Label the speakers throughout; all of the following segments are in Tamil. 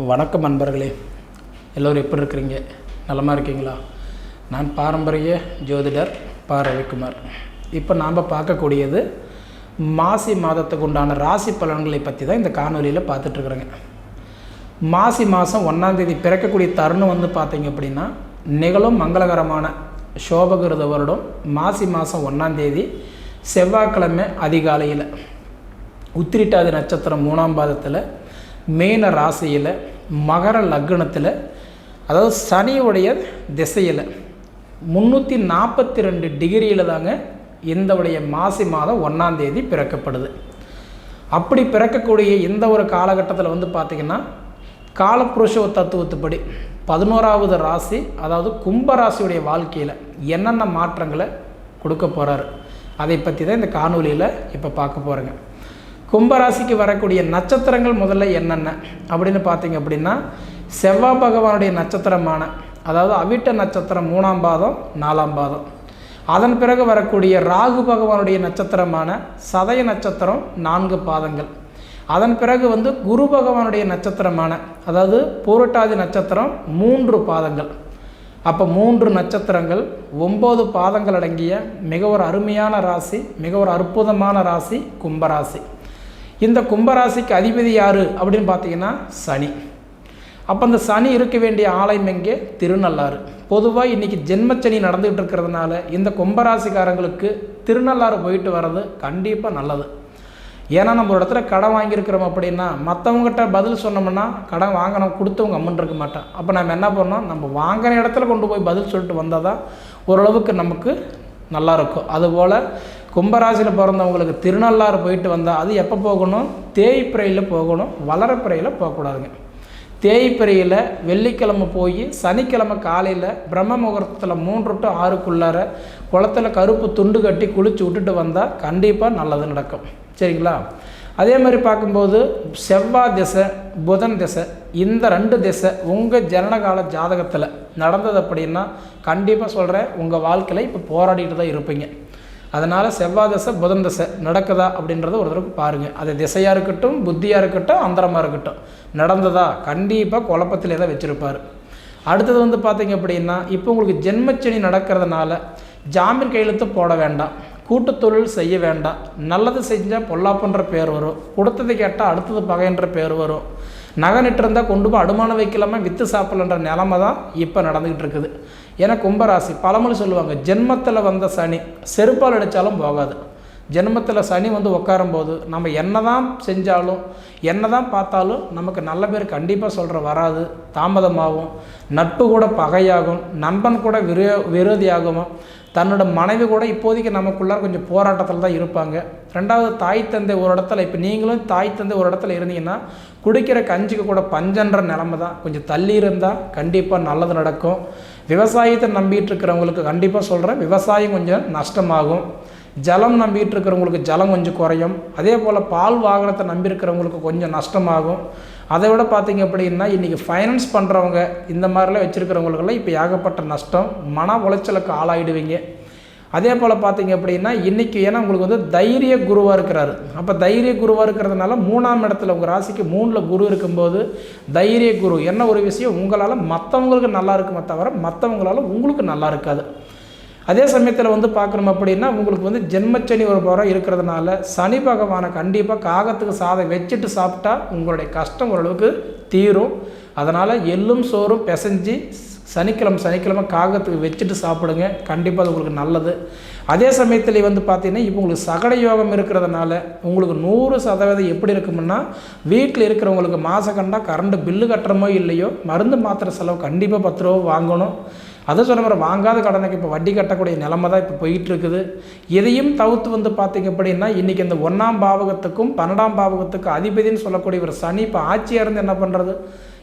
Speaker 1: வணக்கம் நண்பர்களே. எல்லோரும் எப்படி இருக்கிறீங்க? நலமாக இருக்கீங்களா? நான் பாரம்பரிய ஜோதிடர் பா. ரவிக்குமார். இப்போ நாம் பார்க்கக்கூடியது மாசி மாதத்துக்கு உண்டான ராசி பலன்களை பற்றி தான் இந்த காணொலியில் பார்த்துட்ருக்குறேங்க மாசி மாதம் ஒன்றாந்தேதி பிறக்கக்கூடிய தருணம் வந்து பார்த்தீங்க அப்படின்னா நிகழும் மங்களகரமான சோபகிருத வருடம் மாசி மாதம் ஒன்றாந்தேதி செவ்வாய்க்கிழமை அதிகாலையில். உத்திரிட்டாதி நட்சத்திரம் மூணாம் பாதத்தில் மேன ராசியில் மகர லக்னத்தில் அதாவது சனியுடைய திசையில் முந்நூற்றி நாற்பத்தி ரெண்டு டிகிரியில் தாங்க இந்தவுடைய மாசி மாதம் ஒன்றாந்தேதி பிறக்கப்படுது. அப்படி பிறக்கக்கூடிய இந்த ஒரு காலகட்டத்தில் வந்து பார்த்திங்கன்னா காலப்புருஷ தத்துவத்துப்படி பதினோராவது ராசி அதாவது கும்ப ராசியுடைய வாழ்க்கையில் என்னென்ன மாற்றங்களை கொடுக்க போகிறாரு அதை பற்றி தான் இந்த காணொலியில் இப்போ பார்க்க போகிறேங்க கும்பராசிக்கு வரக்கூடிய நட்சத்திரங்கள் முதல்ல என்னென்ன? அப்படின்னு பார்த்தீங்க அப்படின்னா செவ்வாய் பகவானுடைய நட்சத்திரமான அதாவது அவிட்ட நட்சத்திரம் மூணாம் பாதம் நாலாம் பாதம். அதன் பிறகு வரக்கூடிய ராகு பகவானுடைய நட்சத்திரமான சதய நட்சத்திரம் நான்கு பாதங்கள். அதன் பிறகு வந்து குரு பகவானுடைய நட்சத்திரமான அதாவது பூரட்டாதி நட்சத்திரம் மூன்று பாதங்கள். அப்போ மூன்று நட்சத்திரங்கள் ஒம்பது பாதங்கள் அடங்கிய மிக ஒரு அருமையான ராசி மிக ஒரு அற்புதமான ராசி கும்பராசி. இந்த கும்பராசிக்கு அதிபதி யார் அப்படின்னு பார்த்தீங்கன்னா சனி. அப்போ அந்த சனி இருக்க வேண்டிய ஆலயம் எங்கே? திருநள்ளாறு. பொதுவாக இன்றைக்கி ஜென்மச்சனி நடந்துகிட்டு இருக்கிறதுனால இந்த கும்பராசிக்காரங்களுக்கு திருநள்ளாறு போயிட்டு வர்றது கண்டிப்பாக நல்லது. ஏன்னா நம்ம ஒரு இடத்துல கடன் வாங்கியிருக்கிறோம் அப்படின்னா மற்றவங்ககிட்ட பதில் சொன்னோம்னா கடன் வாங்கணும் கொடுத்தவங்க அம்மன் இருக்க மாட்டேன் அப்போ நம்ம என்ன பண்ணோம் நம்ம வாங்கின இடத்துல கொண்டு போய் பதில் சொல்லிட்டு வந்தால் தான் ஓரளவுக்கு நமக்கு நல்லா இருக்கும். அதுபோல் கும்பராசியில் பிறந்தவங்களுக்கு திருநள்ளாறு போயிட்டு வந்தால் அது எப்போ போகணும்? தேய்ப்பிரையில் போகணும். வளரப்பிரையில் போகக்கூடாதுங்க. தேய்ப்பிரையில் வெள்ளிக்கிழமை போய் சனிக்கிழமை காலையில் பிரம்ம முகூர்த்தத்தில் மூன்று டு ஆறுக்குள்ளார குளத்தில் கருப்பு துண்டு கட்டி குளிச்சு விட்டுட்டு வந்தால் கண்டிப்பாக நல்லது நடக்கும். சரிங்களா? அதே மாதிரி பார்க்கும்போது செவ்வாய் திசை புதன் திசை இந்த ரெண்டு திசை உங்கள் ஜனனகால ஜாதகத்தில் நடந்தது அப்படின்னா கண்டிப்பாக சொல்கிறேன் உங்கள் வாழ்க்கையில் இப்போ போராடிட்டு தான் இருப்பீங்க. அதனால் செவ்வாய் தசை புதன் தசை நடக்குதா அப்படின்றத ஒரு தடவை பாருங்கள் அது திசையாக இருக்கட்டும் புத்தியாக இருக்கட்டும் அந்தரமாக இருக்கட்டும். நடந்ததா? கண்டிப்பாக குழப்பத்தில் தான் வச்சுருப்பார். அடுத்தது வந்து பார்த்தீங்க அப்படின்னா இப்போ உங்களுக்கு ஜென்மச்சனி நடக்கிறதுனால ஜாமீன் கையெழுத்து போட வேண்டாம். கூட்டத்தொழில் செய்ய வேண்டாம். நல்லது செஞ்சால் பொல்லாப்புன்ற பேர் வரும். கொடுத்தது கேட்டால் அடுத்தது பகைன்ற பேர் வரும். நகை நிட்டிருந்தால் கொண்டு போய் அடுமான வைக்கலாமா விற்று சாப்பிடலன்ற நிலமை தான் இப்போ நடந்துக்கிட்டு இருக்குது. ஏன்னா கும்பராசி பழமொழி சொல்லுவாங்க ஜென்மத்தில் வந்த சனி செருப்பால் அடித்தாலும் போகாது. ஜென்மத்தில் சனி வந்து உட்காரும்போது நம்ம என்ன தான் செஞ்சாலும் என்ன தான் பார்த்தாலும் நமக்கு நல்ல பேர் கண்டிப்பாக சொல்கிற வராது. தாமதமாகும். நட்பு கூட பகையாகும். நண்பன் கூட விரோ விரோதியாகும் தன்னோட மனைவி கூட இப்போதைக்கு நமக்குள்ளார கொஞ்சம் போராட்டத்தில் தான் இருப்பாங்க. ரெண்டாவது தாய் தந்தை ஒரு இடத்துல இப்போ நீங்களும் தாய் தந்தை ஒரு இடத்துல இருந்தீங்கன்னா குடிக்கிற கஞ்சிக்கு கூட பஞ்சன்ற நிலமை தான். கொஞ்சம் தள்ளி இருந்தால் கண்டிப்பாக நல்லது நடக்கும். விவசாயத்தை நம்பிட்டு இருக்கிறவங்களுக்கு கண்டிப்பாக சொல்கிறேன் விவசாயம் கொஞ்சம் நஷ்டமாகும். ஜலம் நம்பிட்டு இருக்கிறவங்களுக்கு ஜலம் கொஞ்சம் குறையும். அதே போல் பால் வாகனத்தை நம்பியிருக்கிறவங்களுக்கு கொஞ்சம் நஷ்டமாகும். அதை விட பார்த்தீங்க அப்படின்னா இன்றைக்கி ஃபைனான்ஸ் பண்ணுறவங்க இந்த மாதிரிலாம் வச்சுருக்கிறவங்களுக்கெல்லாம் இப்போ ஏகப்பட்ட நஷ்டம். மன உளைச்சலுக்கு ஆளாயிடுவீங்க. அதே போல் பார்த்தீங்க அப்படின்னா இன்றைக்கி ஏன்னா உங்களுக்கு வந்து தைரிய குருவாக இருக்கிறாரு. அப்போ தைரிய குருவாக இருக்கிறதுனால மூணாம் இடத்துல உங்கள் ராசிக்கு மூணில் குரு இருக்கும்போது தைரிய குரு. என்ன ஒரு விஷயம்? உங்களால் மற்றவங்களுக்கு நல்லா இருக்குமே தவிர மற்றவங்களால உங்களுக்கு நல்லா இருக்காது. அதே சமயத்தில் வந்து பார்க்கணும் அப்படின்னா உங்களுக்கு வந்து ஜென்மச்சனி ஒரு புறம் இருக்கிறதுனால சனி பகவானை கண்டிப்பாக காகத்துக்கு சாதம் வச்சுட்டு சாப்பிட்டா உங்களுடைய கஷ்டம் ஓரளவுக்கு தீரும். அதனால் எள்ளும் சோறும் பிசைஞ்சு சனிக்கிழமை சனிக்கிழமை காகத்துக்கு வச்சுட்டு சாப்பிடுங்க. கண்டிப்பாக அது உங்களுக்கு நல்லது. அதே சமயத்தில் வந்து பார்த்திங்கன்னா இப்போ உங்களுக்கு சகட யோகம் இருக்கிறதுனால உங்களுக்கு நூறு சதவீதம் எப்படி இருக்குமுன்னா வீட்டில் இருக்கிறவங்களுக்கு மாதம் கண்டா கரண்ட் பில்லு கட்டுறமோ இல்லையோ மருந்து மாத்திரை செலவு கண்டிப்பாக பத்து ரூபா வாங்கணும். அதை சொன்ன மாதிரி வாங்காத கடனுக்கு இப்போ வட்டி கட்டக்கூடிய நிலமை தான் இப்போ போயிட்டு இருக்குது எதையும் தவிர்த்து வந்து பார்த்தீங்க அப்படின்னா இன்றைக்கி இந்த ஒன்றாம் பாவகத்துக்கும் பன்னெண்டாம் பாவகத்துக்கும் அதிபதினு சொல்லக்கூடிய ஒரு சனி இப்போ ஆட்சியாக இருந்து என்ன பண்ணுறது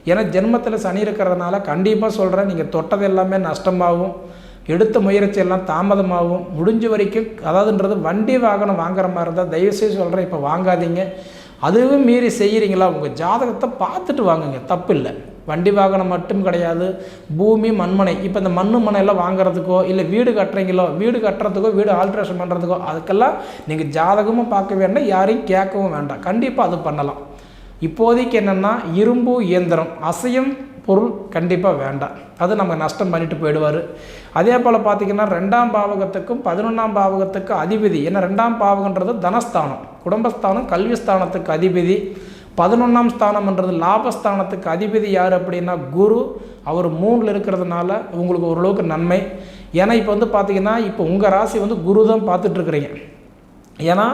Speaker 1: ஏன்னா ஜென்மத்தில் சனி இருக்கிறதுனால கண்டிப்பாக சொல்கிறேன் நீங்கள் தொட்டது எல்லாமே நஷ்டமாகும். எடுத்த முயற்சி எல்லாம் தாமதமாகும். முடிஞ்ச வரைக்கும் அதாவதுன்றது வண்டி வாகனம் வாங்குற மாதிரி இருந்தால் தயவுசெய்து சொல்கிறேன் இப்போ வாங்காதீங்க. அதுவும் மீறி செய்கிறீங்களா உங்கள் ஜாதகத்தை பார்த்துட்டு வாங்குங்க தப்பு இல்லை வண்டி வாகனம் மட்டும் கிடையாது பூமி மண்மனை. இப்போ இந்த மண் மனையெல்லாம் வாங்குறதுக்கோ இல்லை வீடு கட்டுறீங்களோ வீடு கட்டுறதுக்கோ வீடு ஆல்ட்ரேஷன் பண்ணுறதுக்கோ அதுக்கெல்லாம் நீங்கள் ஜாதகமும் பார்க்க வேண்டாம் யாரையும் கேட்கவும் வேண்டாம். கண்டிப்பாக அது பண்ணலாம். இப்போதைக்கு என்னென்னா இரும்பு இயந்திரம் அசையும் பொருள் கண்டிப்பாக வேண்டாம். அது நம்ம நஷ்டம் பண்ணிட்டு போயிடுவார். அதே போல் பார்த்திங்கன்னா ரெண்டாம் பாவகத்துக்கும் பதினொன்றாம் பாவகத்துக்கும் அதிபதி. ஏன்னா ரெண்டாம் பாவகன்றது தனஸ்தானம் குடும்பஸ்தானம் கல்விஸ்தானத்துக்கு அதிபதி. பதினொன்றாம் ஸ்தானம்ன்றது லாபஸ்தானத்துக்கு அதிபதி யார் அப்படின்னா குரு. அவர் மூணில் இருக்கிறதுனால உங்களுக்கு ஓரளவுக்கு நன்மை. ஏன்னா இப்போ வந்து பார்த்திங்கன்னா இப்போ உங்கள் ராசி வந்து குரு தான் பார்த்துட்ருக்குறீங்க. ஏன்னா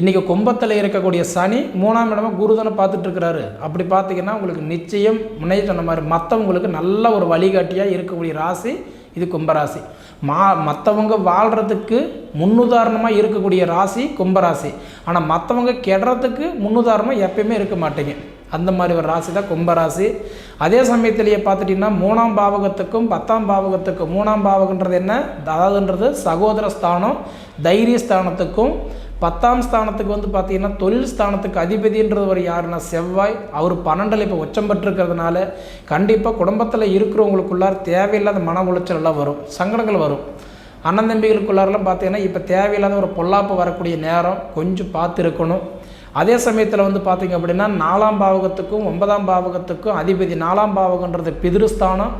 Speaker 1: இன்றைக்கி கும்பத்தில் இருக்கக்கூடிய சனி மூணாம் இடமா குருதனை பார்த்துட்ருக்கிறாரு. அப்படி பார்த்தீங்கன்னா உங்களுக்கு நிச்சயம் முன்னே சொன்ன மாதிரி மற்றவங்களுக்கு நல்ல ஒரு வழிகாட்டியாக இருக்கக்கூடிய ராசி இது கும்பராசி. மா மற்றவங்க வாழ்கிறதுக்கு முன்னுதாரணமாக இருக்கக்கூடிய ராசி கும்பராசி. ஆனால் மற்றவங்க கெடுறதுக்கு முன்னுதாரணமாக எப்பயுமே இருக்க மாட்டேங்க. அந்த மாதிரி ஒரு ராசி தான் கும்பராசி. அதே சமயத்திலேயே பார்த்துட்டிங்கன்னா மூணாம் பாவகத்துக்கும் பத்தாம் பாவகத்துக்கும் மூணாம் பாவகன்றது என்ன? அதாவதுன்றது சகோதர ஸ்தானம் தைரிய ஸ்தானத்துக்கும் பத்தாம் ஸ்தானத்துக்கு வந்து பார்த்தீங்கன்னா தொழில் ஸ்தானத்துக்கு அதிபதின்றது ஒரு யாருன்னா செவ்வாய். அவர் பன்னெண்டில் இப்போ உச்சம் பெற்றிருக்கிறதுனால கண்டிப்பாக குடும்பத்தில் இருக்கிறவங்களுக்குள்ளார் தேவையில்லாத மன உளைச்சல் எல்லாம் வரும். சங்கடங்கள் வரும். அண்ணன் தம்பிகளுக்குள்ளாரெல்லாம் பார்த்தீங்கன்னா இப்போ தேவையில்லாத ஒரு பொல்லாப்பு வரக்கூடிய நேரம் கொஞ்சம் பார்த்து இருக்கணும் அதே சமயத்தில் வந்து பார்த்திங்க அப்படின்னா நாலாம் பாவகத்துக்கும் ஒன்பதாம் பாவகத்துக்கும் அதிபதி நாலாம் பாவகன்றது பிதிருஸ்தானம்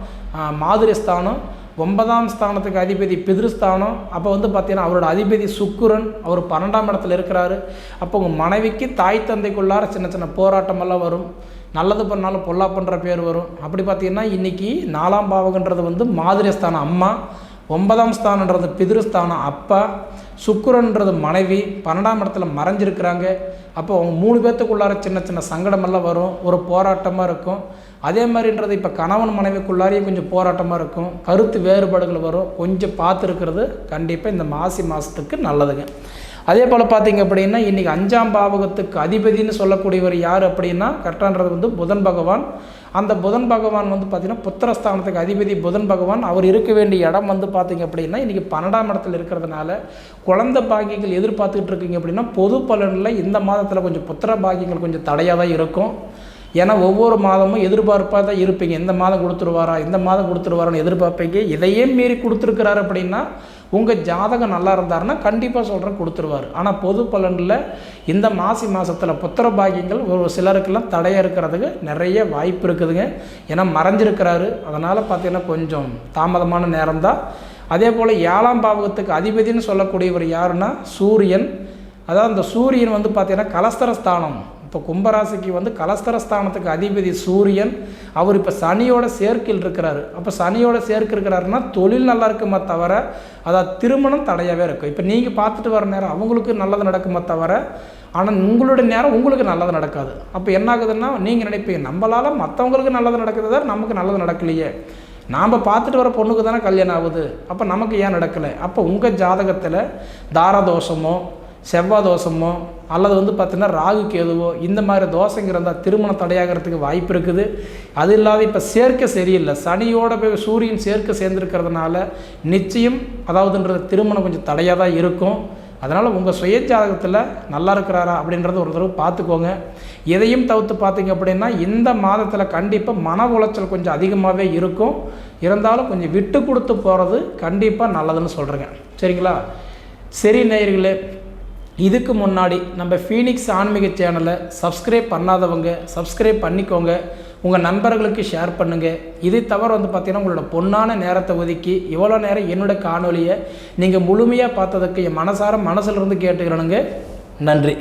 Speaker 1: மாதிரி ஸ்தானம் ஒன்பதாம் ஸ்தானத்துக்கு அதிபதி பிதிருஸ்தானம். அப்போ வந்து பார்த்தீங்கன்னா அவரோட அதிபதி சுக்குரன் அவர் பன்னெண்டாம் இடத்துல இருக்கிறாரு. அப்போ உங்கள் மனைவிக்கு தாய் தந்தைக்குள்ளார சின்ன சின்ன போராட்டமெல்லாம் வரும். நல்லது பண்ணாலும் பொல்லா பண்ணுற பேர் வரும். அப்படி பார்த்தீங்கன்னா இன்றைக்கி நாலாம் பாவகன்றது வந்து மாதிரி ஸ்தானம் அம்மா ஒன்பதாம் ஸ்தானன்றது பிதிருஸ்தானம் அப்பா சுக்குரன்றது மனைவி பன்னெண்டாம் இடத்துல மறைஞ்சிருக்கிறாங்க. அப்போ அவங்க மூணு பேர்த்துக்குள்ளார சின்ன சின்ன சங்கடமெல்லாம் வரும். ஒரு போராட்டமாக இருக்கும். அதே மாதிரின்றது இப்போ கணவன் மனைவிக்குள்ளாரையும் கொஞ்சம் போராட்டமாக இருக்கும். கருத்து வேறுபாடுகள் வரும். கொஞ்சம் பார்த்துருக்கிறது கண்டிப்பாக இந்த மாசி மாதத்துக்கு நல்லதுங்க. அதே போல் பார்த்திங்க அப்படின்னா இன்றைக்கி அஞ்சாம் பாவகத்துக்கு அதிபதினு சொல்லக்கூடியவர் யார் அப்படின்னா கரெக்டான்றது வந்து புதன் பகவான். அந்த புதன் பகவான் வந்து பார்த்திங்கன்னா புத்திரஸ்தானத்துக்கு அதிபதி புதன் பகவான். அவர் இருக்க வேண்டிய இடம் வந்து பார்த்திங்க அப்படின்னா இன்றைக்கி பன்னெண்டாம் இடத்துல இருக்கிறதுனால குழந்த பாக்கியங்கள் எதிர்பார்த்துக்கிட்டு இருக்கீங்க அப்படின்னா பொது பலனில் இந்த மாதத்தில் கொஞ்சம் புத்திர பாக்கியங்கள் கொஞ்சம் தடையாக தான் இருக்கும். ஏன்னா ஒவ்வொரு மாதமும் எதிர்பார்ப்பாக தான் இருப்பீங்க. இந்த மாதம் கொடுத்துருவாரா இந்த மாதம் கொடுத்துருவாரான்னு எதிர்பார்ப்பீங்க. இதையே மீறி கொடுத்துருக்கிறாரு அப்படின்னா உங்கள் ஜாதகம் நல்லா இருந்தாருன்னா கண்டிப்பாக சொல்கிறேன் கொடுத்துருவார். ஆனால் பொது பலனில் இந்த மாசி மாதத்தில் புத்திர பாகியங்கள் ஒரு சிலருக்கெல்லாம் தடையாக இருக்கிறதுக்கு நிறைய வாய்ப்பு இருக்குதுங்க. ஏன்னா மறைஞ்சிருக்கிறாரு. அதனால் பார்த்திங்கன்னா கொஞ்சம் தாமதமான நேரம்தான் அதே போல் ஏழாம் பாவகத்துக்கு அதிபதினு சொல்லக்கூடியவர் யாருன்னா சூரியன். அதாவது அந்த சூரியன் வந்து பார்த்திங்கன்னா கலஸ்தரஸ்தானம் இப்போ கும்பராசிக்கு வந்து கலஸ்தரஸ்தானத்துக்கு அதிபதி சூரியன் அவர் இப்போ சனியோட சேர்க்கையில் இருக்கிறாரு. அப்போ சனியோட சேர்க்கை இருக்கிறாருன்னா தொழில் நல்லா இருக்குமா தவிர அதாவது திருமணம் தடையாகவே இருக்கும். இப்போ நீங்கள் பார்த்துட்டு வர நேரம் அவங்களுக்கு நல்லது நடக்குமே தவிர ஆனால் உங்களுடைய நேரம் உங்களுக்கு நல்லது நடக்காது. அப்போ என்ன ஆகுதுன்னா நீங்கள் நினைப்பீங்க நம்மளால் மற்றவங்களுக்கு நல்லது நடக்குது? நமக்கு நல்லது நடக்கலையே. நாம் பார்த்துட்டு வர பொண்ணுக்கு தானே கல்யாணம் ஆகுது. அப்போ நமக்கு ஏன் நடக்கலை? அப்போ உங்கள் ஜாதகத்தில் தாரதோஷமோ செவ்வாய் தோஷமோ அல்லது வந்து பார்த்திங்கன்னா ராகு கேதுவோ இந்த மாதிரி தோஷங்க இருந்தால் திருமணம் தடையாகிறதுக்கு வாய்ப்பு இருக்குது. அது இல்லாத இப்போ சேர்க்கை சரியில்லை. சனியோட போய் சூரியன் சேர்க்கை சேர்ந்துருக்கிறதுனால நிச்சயம் அதாவதுன்றது திருமணம் கொஞ்சம் தடையாக தான் இருக்கும். அதனால் உங்கள் சுய ஜாதகத்தில் நல்லா இருக்கிறாரா அப்படின்றத ஒரு தடவை பார்த்துக்கோங்க எதையும் தவிர்த்து பார்த்தீங்க அப்படின்னா இந்த மாதத்தில் கண்டிப்பாக மன உளைச்சல் கொஞ்சம் அதிகமாகவே இருக்கும். இருந்தாலும் கொஞ்சம் விட்டு கொடுத்து போகிறது கண்டிப்பாக நல்லதுன்னு சொல்கிறேங்க சரிங்களா? சரி நேயர்களே இதுக்கு முன்னாடி நம்ம ஃபீனிக்ஸ் ஆன்மீக சேனலை சப்ஸ்கிரைப் பண்ணாதவங்க சப்ஸ்கிரைப் பண்ணிக்கோங்க. உங்கள் நண்பர்களுக்கு ஷேர் பண்ணுங்கள் இதை தவிர வந்து பார்த்திங்கன்னா உங்களோட பொண்ணான நேரத்தை ஒதுக்கி இவ்வளோ நேரம் என்னோடய காணொலியை நீங்கள் முழுமையாக பார்த்ததுக்கு என் மனசார மனசிலிருந்து கேட்டுக்கிறனுங்க. நன்றி.